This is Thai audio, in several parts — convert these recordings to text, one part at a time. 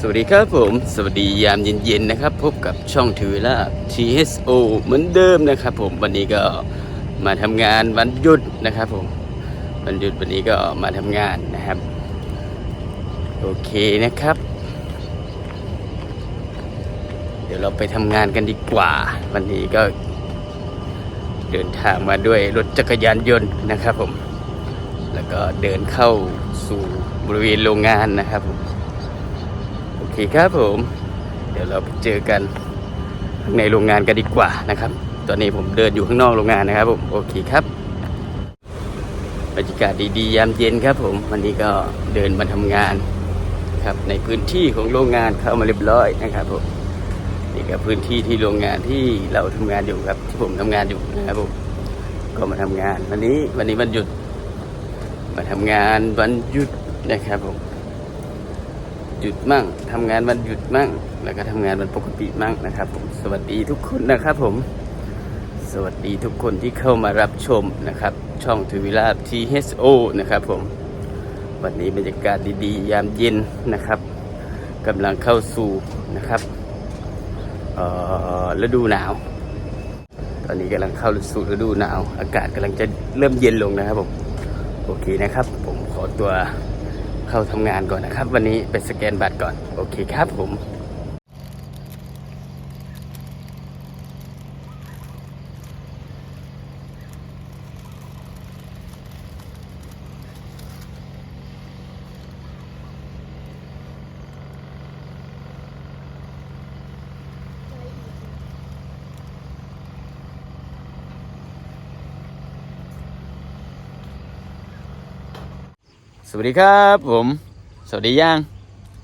สวัสดีครับผม สวัสดียามเย็นๆนะครับ พบกับช่องถือละ TSO เหมือนเดิมนะครับผมวันนี้ก็มาทำงานวันหยุดนะครับผมวันหยุดวันนี้ก็มาทำงานนะครับ โอเคนะครับ เดี๋ยวเราไปทำงานกันดีกว่า วันนี้ก็เดินทางมาด้วยรถจักรยานยนต์นะครับผม แล้วก็เดินเข้าสู่บริเวณโรงงานนะครับผม เคครับผม เดี๋ยวเราไปเจอกันในโรงงานกันดีกว่านะครับ ตอนนี้ผมเดินอยู่ข้างนอกโรงงานนะครับผมโอเคครับบรรยากาศดีๆยามเย็นครับผมวันนี้ก็เดินมาทำงานครับในพื้นที่ของโรงงานเข้ามาเรียบร้อยนะครับผมนี่ก็พื้นที่ที่โรงงานที่เราทำงานอยู่ครับ ที่ผมทำงานอยู่นะครับผมก็มาทำงาน วันนี้วันนี้วันหยุด มาทำงานวันหยุดนะครับผม หยุดมั่งทำงานวันหยุดมั่ง แล้วก็ทำงานวันปกติมั่งนะครับผมสวัสดีทุกคนนะครับผม สวัสดีทุกคนที่เข้ามารับชมนะครับ ช่องทวิลา THO นะครับผม วันนี้บรรยากาศดีๆ ยามเย็นนะครับกำลังเข้าสู่นะครับฤดูหนาว ตอนนี้กำลังเข้าสู่ฤดูหนาว อากาศกำลังจะเริ่มเย็นลงนะครับผม โอเคนะครับ ผมขอตัว เข้าทำงานก่อนนะครับ วันนี้ไปสแกนบัตรก่อน โอเคครับผม สวัสดีครับผม สวัสดีย่าง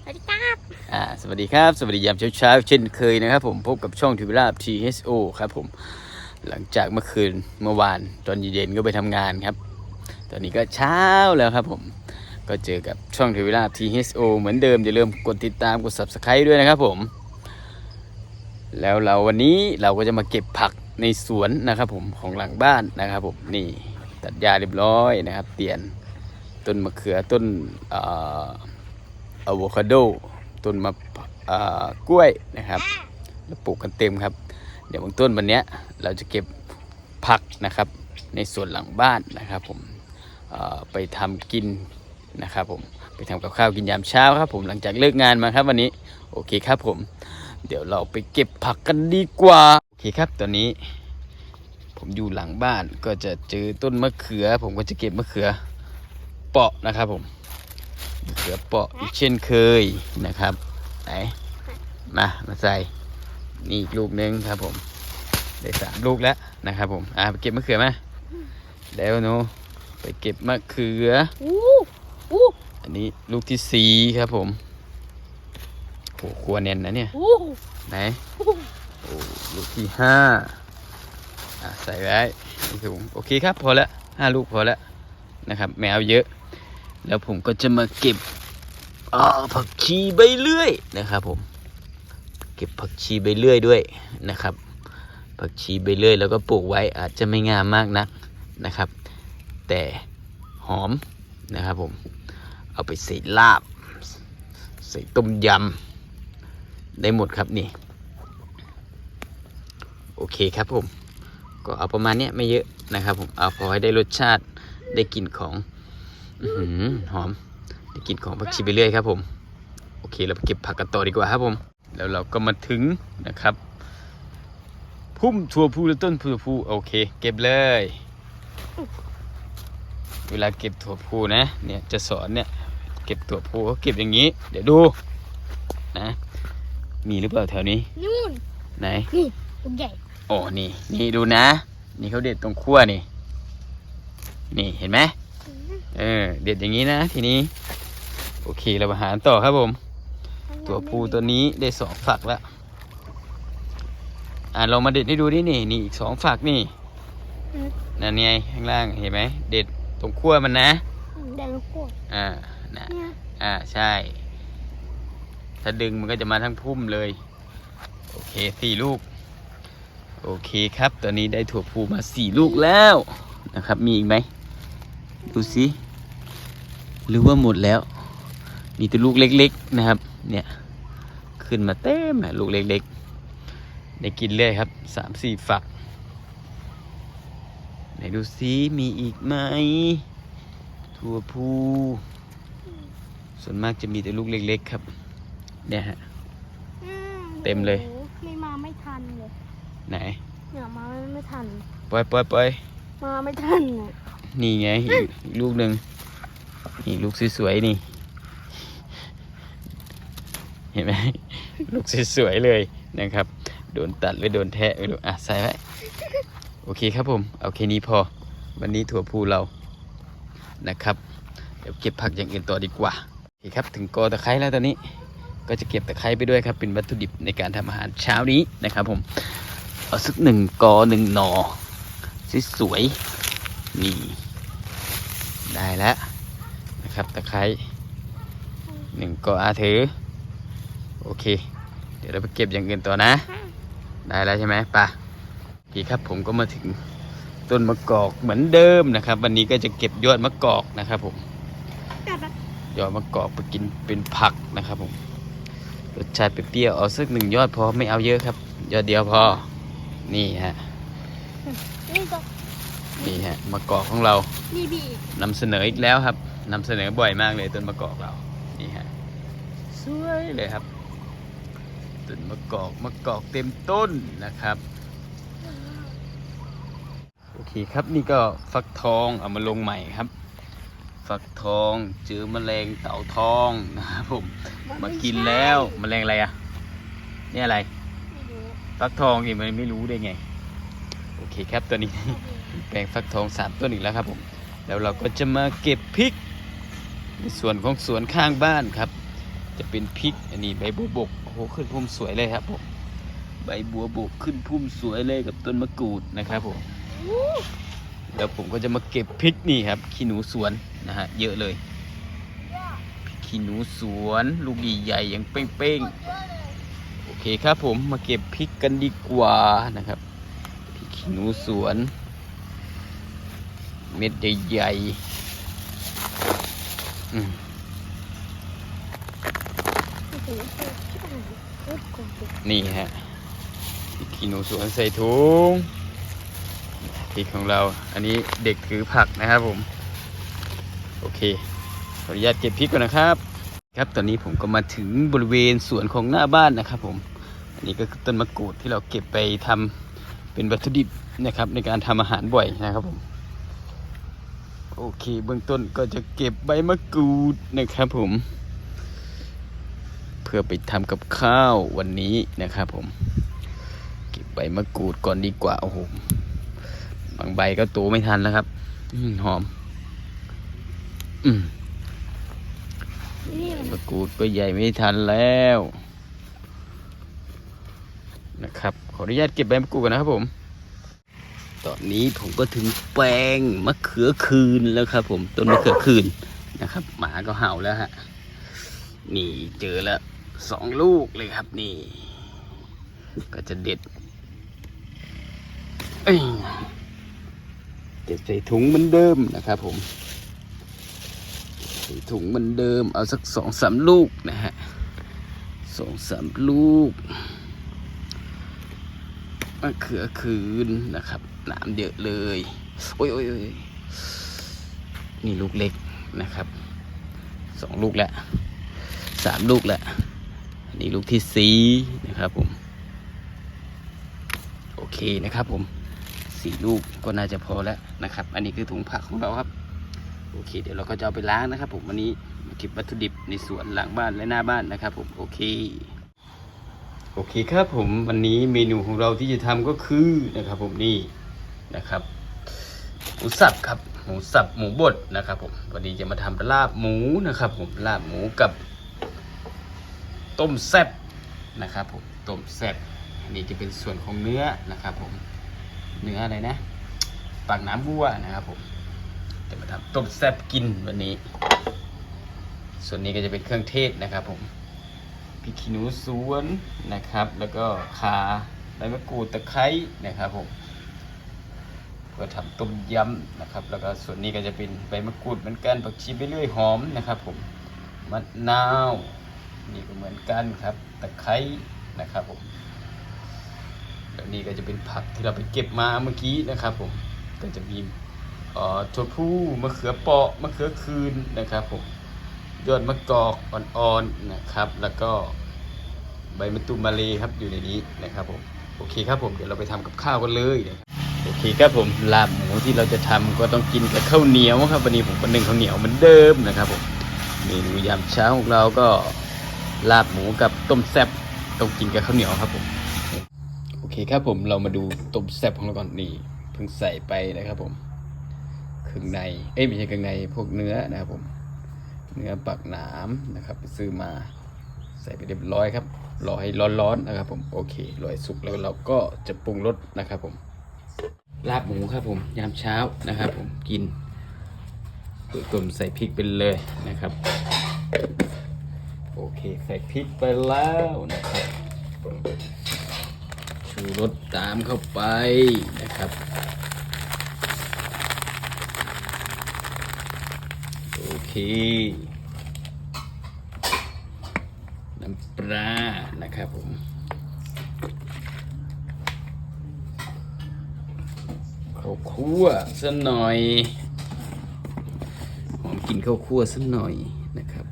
สวัสดีครับอ่าสวัสดีครับ สวัสดียามเช้าๆเช่นเคยนะครับผมพบกับช่องทิวลาบ THO ครับผม หลังจากเมื่อคืนเมื่อวานตอนเย็นๆก็ไปทำงานครับ ตอนนี้ก็เช้าแล้วครับผม ก็เจอกับช่องทิวลาบ THO เหมือนเดิมอย่าลืมกดติดตามกด Subscribe ด้วยนะครับผม แล้วเราวันนี้เราก็จะมาเก็บผักในสวนนะครับผมของหลังบ้านนะครับผมนี่ตัดหญ้าเรียบร้อยนะครับ เตียน ต้นมะเขือต้นอะโวคาโดต้นมะกล้วยนะครับแล้วปลูกกันเต็มครับ เดี๋ยวบางต้นวันนี้เราจะเก็บผักนะครับในส่วนหลังบ้านนะครับผมไปทำกินนะครับผมไปทำกับข้าวกินยามเช้าครับผมหลังจากเลิกงานมาครับวันนี้โอเคครับผม เดี๋ยวเราไปเก็บผักกันดีกว่าโอเคครับตอนนี้ ผมอยู่หลังบ้านก็จะเจอต้นมะเขือ ผมก็จะเก็บมะเขือ เปาะนะครับผมมะเขือเปาะอีกเช่นเคยนะครับไหนมามาใส่นี่อีกลูกหนึงครับผม ได้สามลูกแล้วนะครับผมอ่าไปเก็บมะเขือมาแล้วหนูไปเก็บมะเขืออู้อู้อันนี้ลูกที่สี่ครับผมโอ้ครัวเน้นนะเนี่ยอู้ไหนโอ้ลูกที่ห้าอะใส่ไว้ในถุงโอเคครับพอแล้วห้าลูกพอแล้วนะครับ แมวเยอะ แล้วผมก็จะมาเก็บผักชีใบเลื่อยนะครับผม เก็บผักชีใบเลื่อยด้วยนะครับ ผักชีใบเลื่อยแล้วก็ปลูกไว้อาจจะไม่งามมากนักนะครับ แต่หอมนะครับผม เอาไปใส่ลาบ ใส่ต้มยำได้หมดครับนี่ โอเคครับผม ก็เอาประมาณนี้ไม่เยอะนะครับผม เอาพอให้ได้รสชาติได้กลิ่นของ หือหอมได้กลิ่นของผักชีไปเรื่อยครับผม โอเคเราไปเก็บผักกันต่อดีกว่าครับผม แล้วเราก็มาถึงนะครับ พุ่มถั่วพูและต้นถั่วพูโอเค เก็บเลย เวลาเก็บถั่วพูนะ เนี่ยจะสอนเนี่ย เก็บถั่วพูเขาเก็บอย่างนี้ เดี๋ยวดู นะ มีหรือเปล่าแถวนี้นู่นไหนนี่ลูกใหญ่โอ้นี่นี่ดูนะ นี่เขาเด็ดตรงขั้วนี่ นี่เห็นไหม เออ เด็ดอย่างนี้นะทีนี้ โอเคเรามาหาต่อครับผม ตัวผู้ตัวนี้ได้สองฝักแล้ว อ่าเรามาเด็ดให้ดูนี่นี่นี่อีกสองฝักนี่นั่นไงข้างล่างเห็นไหมเด็ดตรงขั้วมันนะแดงกวดอ่านะเนี่ยอ่าใช่ ถ้าดึงมันก็จะมาทั้งพุ่มเลย โอเคสี่ลูก โอเคครับ ตอนนี้ได้ถั่วพูมาสี่ลูกแล้วนะครับ มีอีกไหม ดูสิหรือว่าหมดแล้ว มีแต่ลูกเล็ก ๆ นะครับ เนี่ย ขึ้นมาเต็มนะลูกเล็ก ๆ ได้กินเลยครับสามสี่ฝัก ไหนดูซิมีอีกไหมถั่วพูส่วนมากจะมีแต่ลูกเล็ก ๆ ครับ เนี่ยฮะอืเต็มเลยโอ้โหไม่มาไม่ทันเลย ไหน เนี่ยมาไม่ทันปล่อยปล่อยปล่อยมาไม่ทันอะ นี่ไงอีกลูกหนึ่งนี่ลูกสวยๆนี่ เห็นไหมลูกสวยๆเลยนะครับ โดนตัดหรือโดนแทะไม่รู้อะใส่ไว้โอเคครับผมเอาแค่นี้พอ วันนี้ถั่วพูเรานะครับเดี๋ยวเก็บผักอย่างอื่นต่อดีกว่าโอเคครับถึงกอตะไคร้แล้วตอนนี้ก็จะเก็บตะไคร้ไปด้วยครับเป็นวัตถุดิบในการทำอาหารเช้านี้นะครับผมเอาสักหนึ่งกอหนึ่งหนอสวยๆนี่ ได้แล้วนะครับตะไคร้หนึ่งกออาถือ โอเค เดี๋ยวเราไปเก็บอย่างอื่นต่อนะ ได้แล้วใช่ไหมปะพี่ครับผมก็มาถึงต้นมะกอกเหมือนเดิมนะครับ วันนี้ก็จะเก็บยอดมะกอกนะครับผมยอดมะกอกไปกินเป็นผักนะครับผมรสชาติเปรี้ยวเอาสักหนึ่งยอดพอไม่เอาเยอะครับ ยอดเดียวพอนี่ฮะนี่ก็ นี่ฮะมะกอกของเรานี่บีนำเสนออีกแล้วครับนำเสนอบ่อยมากเลยต้นมะกอกเรา นี่ฮะ สวยเลยครับ ต้นมะกอกมะกอกเต็มต้นนะครับ โอเคครับนี่ก็ฟักทองเอามาลงใหม่ครับ ฟักทองเจอแมลงเต่าทองนะครับผม มากินแล้วแมลงอะไรอะ นี่อะไรไม่รู้ฟักทองนี่มันไม่รู้ได้ไง โอเคครับตัวนี้ แปลงฟักทองสามต้นอีกแล้วครับผมแล้วเราก็จะมาเก็บพริกในส่วนของสวนข้างบ้านครับ จะเป็นพริกอันนี้ใบบัวบกโอ้โหขึ้นพุ่มสวยเลยครับผมใบบัวบกขึ้นพุ่มสวยเลยกับต้นมะกรูดนะครับผมแล้วผมก็จะมาเก็บพริกนี่ครับขี้หนูสวนนะฮะเยอะเลยขี้หนูสวนลูกใหญ่ๆอย่างเป้งๆโอเคครับผมมาเก็บพริกกันดีกว่านะครับพริกขี้หนูสวน เม็ดใหญ่ๆนี่ฮะพริกขี้หนูสวนใส่ถุงพริกของเรา อันนี้เด็กถือผักนะครับผม โอเค ขออนุญาตเก็บพริกก่อนนะครับ ครับ ตอนนี้ผมก็มาถึงบริเวณสวนของหน้าบ้านนะครับผม อันนี้ก็คือต้นมะกรูดที่เราเก็บไปทำเป็นวัตถุดิบนะครับในการทำอาหารบ่อยนะครับผม โอเคเบื้องต้นก็จะเก็บใบมะกรูดนะครับผม เพื่อไปทำกับข้าววันนี้นะครับผม เก็บใบมะกรูดก่อนดีกว่าโอ้โหบางใบก็โตไม่ทันแล้วครับอืมหอม อืมนี่ใบมะกรูดก็ใหญ่ไม่ทันแล้ว นะครับ ขออนุญาตเก็บใบมะกรูดก่อนนะครับผม ตอนนี้ผมก็ถึงแปลงมะเขือคืนแล้วครับ ผมต้นมะเขือคืนนะครับ หมาก็เห่าแล้วฮะนี่เจอแล้วสองลูกเลยครับนี่ ก็จะเด็ดเอ้ยเก็บใส่ถุงเหมือนเดิมนะครับ ผมใส่ถุงเหมือนเดิม เอาสักสองสามลูกนะฮะสองสามลูกมะเขือคืนนะครับ น้ำเยอะเลย โอ้ยโอ้ยอยนี่ลูกเล็กนะครับสองลูกแล้วสามลูกแล้วอันนี้ลูกที่สี่นะครับผม โอเคนะครับผมสี่ลูกก็น่าจะพอแล้วนะครับ อันนี้คือถุงผักของเราครับ โอเค เดี๋ยวเราก็จะเอาไปล้างนะครับ ผมวันนี้เก็บวัตถุดิบในสวนหลังบ้านและหน้าบ้านนะครับ ผมโอเค โอเคครับผมวันนี้เมนูของเราที่จะทำก็คือนะครับ ผมนี่ นะครับหมูสับครับหมูสับหมูบดนะครับผมวันนี้จะมาทำลาบหมูนะครับ ผมลาบหมูกับ ต้มแซ่บนะครับผมต้มแซ่บอันนี้จะเป็นส่วนของเนื้อนะครับ ผมเนื้ออะไรนะปากน้ำวัวนะครับผมจะมาทำต้มแซ่บกินวันนี้ ส่วนนี้ก็จะเป็นเครื่องเทศนะครับ ผมพริกขี้หนูสวนนะครับ แล้วก็ข่าใบมะกรูดตะไคร้นะครับผม เพื่อทำต้มยำนะครับ แล้วก็ส่วนนี้ก็จะเป็นใบมะกรูดเหมือนกันผักชีไปเรื่อยหอมนะครับ ผมมะนาวนี่ก็เหมือนกันครับตะไคร้นะครับผมแล้วนี่ก็จะเป็นผักที่เราไปเก็บมาเมื่อกี้นะครับ ผมก็จะมีออถั่วพูมะเขือเปาะมะเขือคืนนะครับผมยอดมะกอกอ่อนๆนะครับ แล้วก็ใบมะตูมมาเลครับอยู่ในนี้นะครับผมโอเคครับผมเดี๋ยวเราไปทำกับข้าวกันเลยนะครับ เคครับผมลาบหมูที่เราจะทำก็ต้องกินกับข้าวเหนียวครับ วันนี้ผมก็นึ่งข้าวเหนียวเหมือนเดิมนะครับผมเมนูยามเช้าของเราก็ลาบหมูกับต้มแซ่บต้องกินกับข้าวเหนียวครับผมโอเคครับผมเรามาดูต้มแซ่บของเราก่อนนี่เพิ่งใส่ไปนะครับผมเครื่องในเอ้ยไม่ใช่เครื่องในพวกเนื้อนะครับผม เนื้อปักหนามนะครับไปซื้อมาใส่ไปเรียบร้อยครับรอให้ร้อนๆนะครับผมโอเครอให้สุกแล้วเราก็จะปรุงรสนะครับผม ลาบหมูครับผมยามเช้านะครับ ผมกินตุ่มใส่พริกไปเลยนะครับ โอเคใส่พริกไปแล้วนะครับชูรสตามเข้าไปนะครับโอเคน้ำปลานะครับผม ข้าว คั่วสักหน่อยหอมกินข้าวคั่วสักหน่อยนะครับ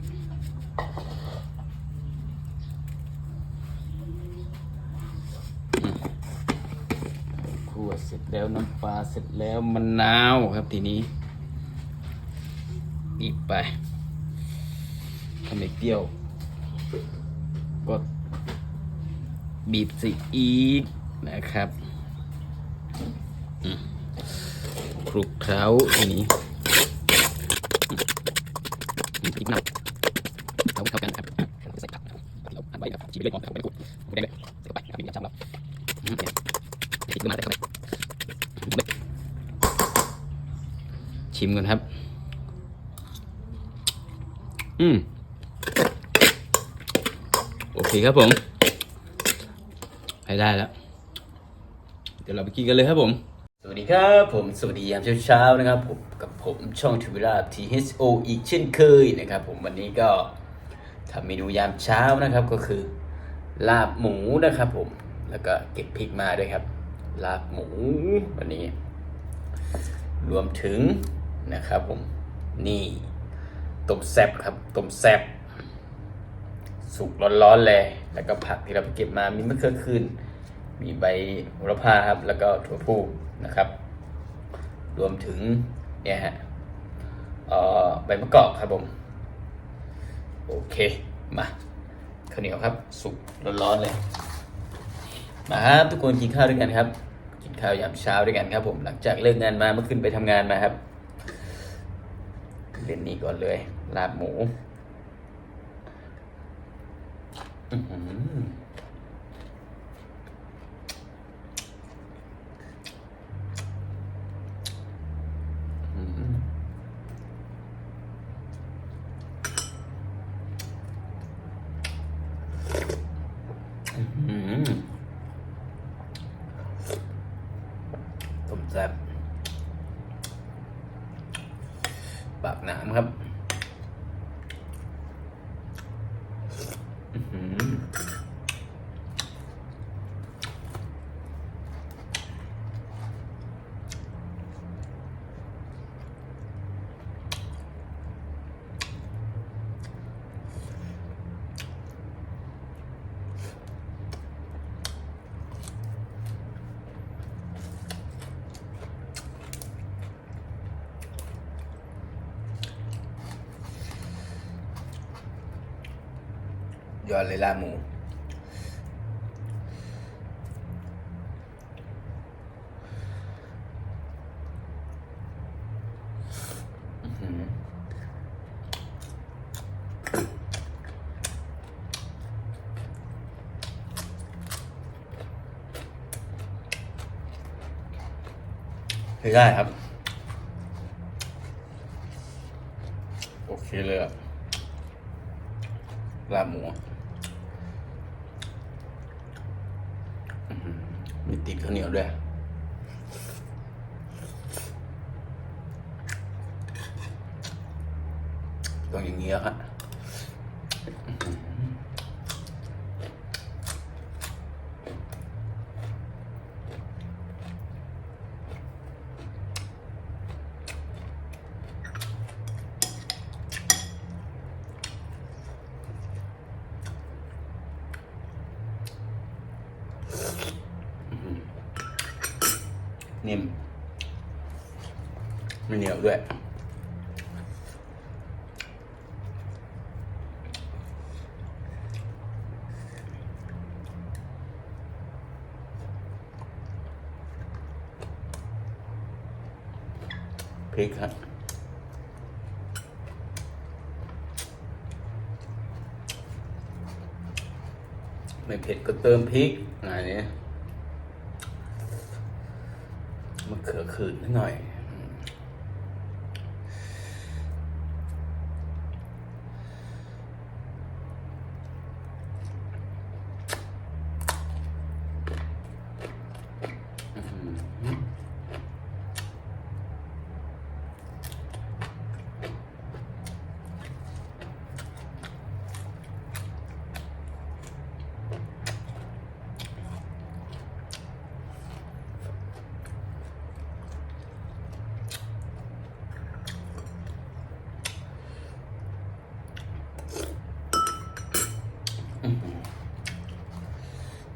คั่วเสร็จแล้วน้ำปลาเสร็จแล้วมะนาวครับทีนี้บีบไปถ้าไม่เปรี้ยวก็บีบสิอีกนะครับ อืม คลุกเคล้าทีนี้อืมบีบน้ำเข้าเข้ากันครับใส่ผักเราหั่นไว้ครับชีไปเลยหอมนะครับไม่ต้องขูดไม่ได้เลยใส่เข้าไปครับบีบน้ำจำเราเนี่ยติดมาได้เข้าไปชิมกันครับ อืม โอเคครับผมให้ได้แล้ว เดี๋ยวเราไปกินกันเลยครับผม วัสดีครับ ผมสวัสดียามเช้าๆนะครับผมกับผมช่องทวิรา THO อีกเช่นเคยนะครับ ผมวันนี้ก็ทำเมนูยามเช้านะครับก็คือ ลาบหมูนะครับ ผมแล้วก็เก็บพริกมาด้วยครับ ลาบหมูวันนี้ รวมถึงนะครับ ผมนี่ต้มแซบครับต้มแซบสุกร้อนๆเลยแล้วก็ผักที่เราไปเก็บมามีมะเขือคืนมีใบโหระพาครับ แล้วก็ถั่วพู นะครับ รวมถึงเนี่ยฮะใบมะกอกครับผม โอเค มาข้าวเหนียวครับ สุกร้อนๆเลย มาครับทุกคนกินข้าวด้วยกันครับ กินข้าวยามเช้าด้วยกันครับ ผมหลังจากเลิกงานมาเมื่อคืนไปทำงานมาครับเล่นนี้ก่อนเลยลาบหมู อือหืออื้อหือต้มแซ่บปากหนามครับ อื้อหืออ ยอดเลยลาหมูอื้อหือใช้ได้ครับ โอเคเลยอะลาบหมูอื้อหือมีติดข้าวเหนียวด้วย ต้องอย่างเงี้ยฮะอื้อหือ นิ่มไม่เหนียวด้วย พริกครับ ไม่เผ็ดก็เติมพริกอะไรเนี้ยมะเขือขืนนิดหน่อย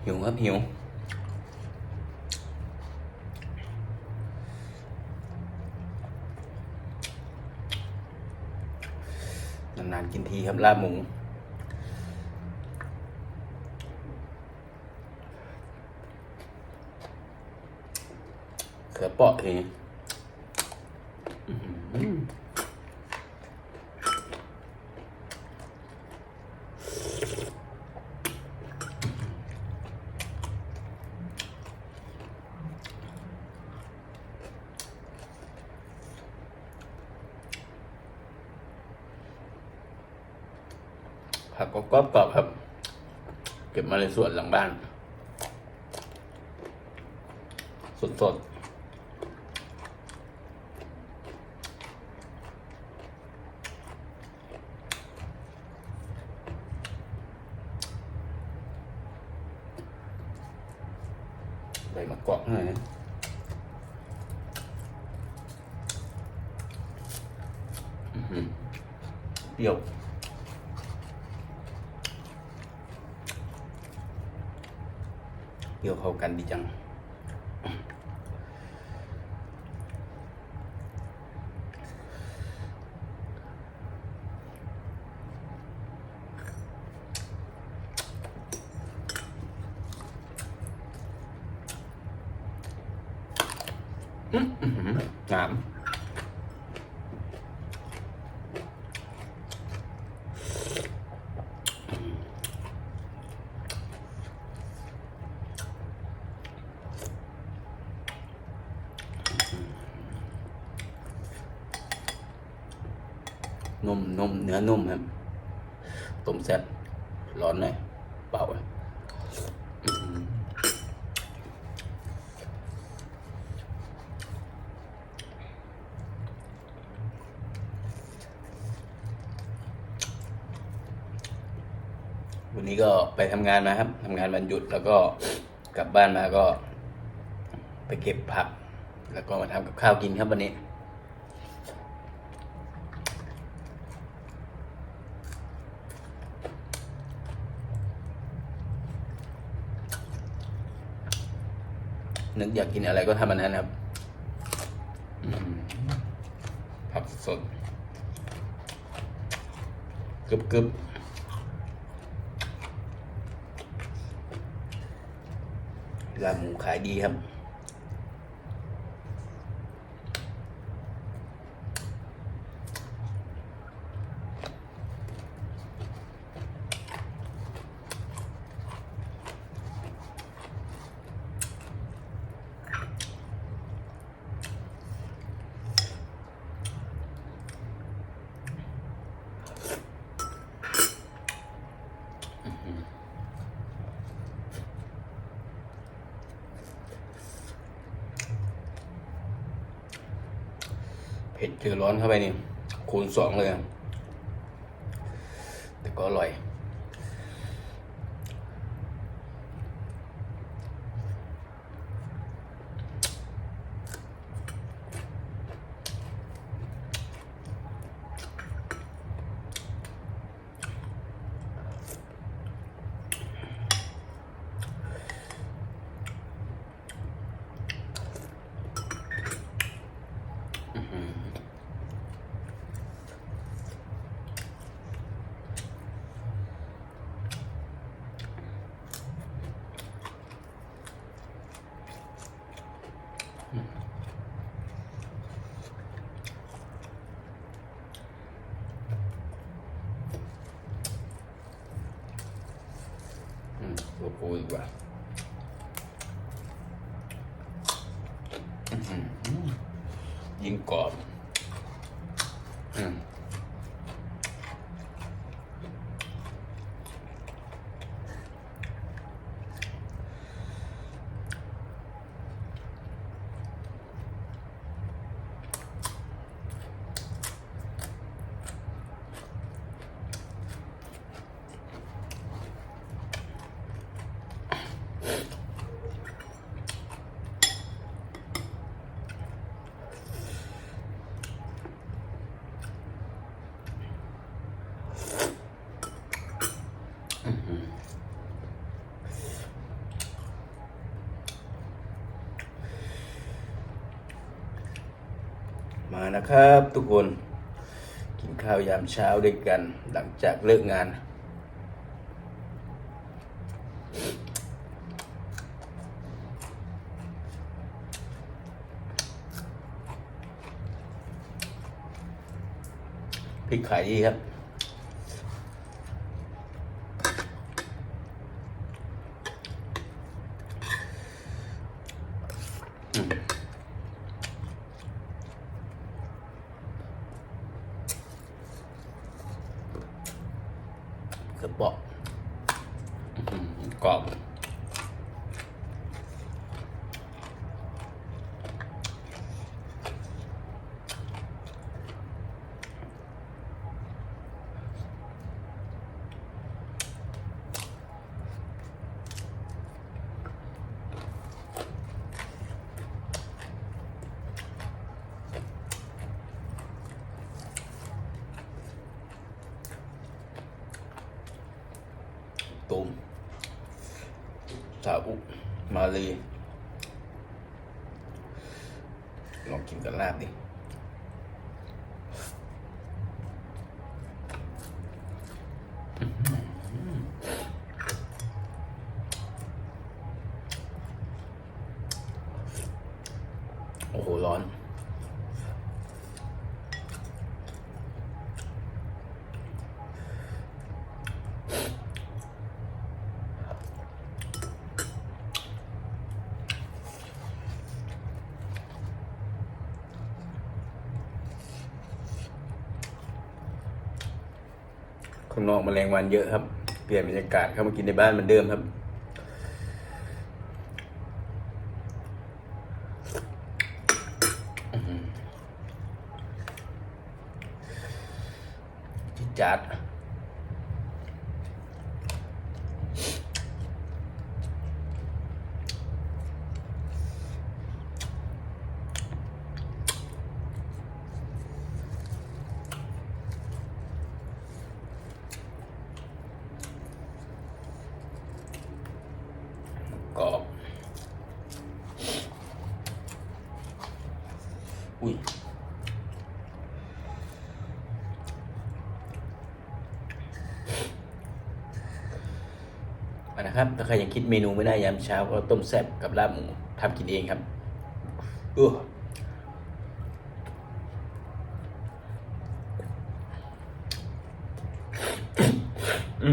หิวครับหิว นานๆกินทีครับลาบหมูเขือเปาะทีนี้อื้อหือผักก็กรอบกรอบๆครับ เก็บมาในสวนหลังบ้าน สดๆ ใบมะกอกหน่อยนะอื้อหือเปรี้ยว เปรี้ยวเข้ากันดีจัง อื้อหืองามนุ่มเนื้อนุ่มครับต้มแซ่บร้อนหน่อยเปล่าอะอื้อหือ วันนี้ก็ ไปทำงานมาครับทำงานวันหยุดแล้วก็กลับบ้านมาก็ ไปเก็บผัก แล้วก็มาทำกับข้าวกินครับวันนี้ นึกอยากกินอะไรก็ทำอันนั้นครับผักสดกึบกรึบลาบหมู ขายดีครับ อร้อนเข้าไปนี่ คูณสองเลย แต่ก็อร่อย Mm-hmm. วปูดีกว่ายิ่งกรอบ นะครับทุกคนกินข้าวยามเช้าด้วยกันหลังจากเลิกงาน พริกขายดีครับ กระเปาะอื้อหือกรอบ ตูมซาอุ มาเลยลองกินกันลาบดิ โอ้โห ร้อน มแมลงวันเยอะครับ เปลี่ยนบรรยากาศเข้ามากินในบ้านเหมือนเดิมครับ จัดจัดกรอบ อุ้ย มานะครับ ถ้า ใครยังคิดเมนูไม่ได้ยามเช้าก็ต้มแซ่บกับลาบหมูทำกินเองครับอู้อหืออื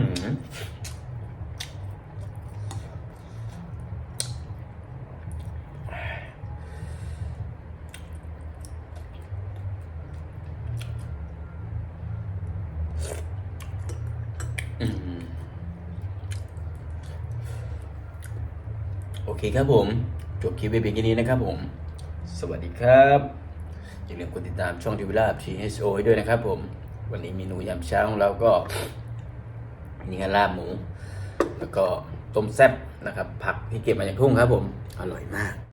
้อหือ โอเครับผม จบคลิปไปเพียงแค่นี้นะครับผม สวัสดีครับ อย่าลืมกดติดตามช่องทิวิลาบ THO ให้ด้วยนะครับผม วันนี้เมนูยำเช้าของเราก็นี่าลาบหมู แล้วก็ต้มแซ่บนะครับ ผักที่เก็บมาจากทุ่งครับผม อร่อยมาก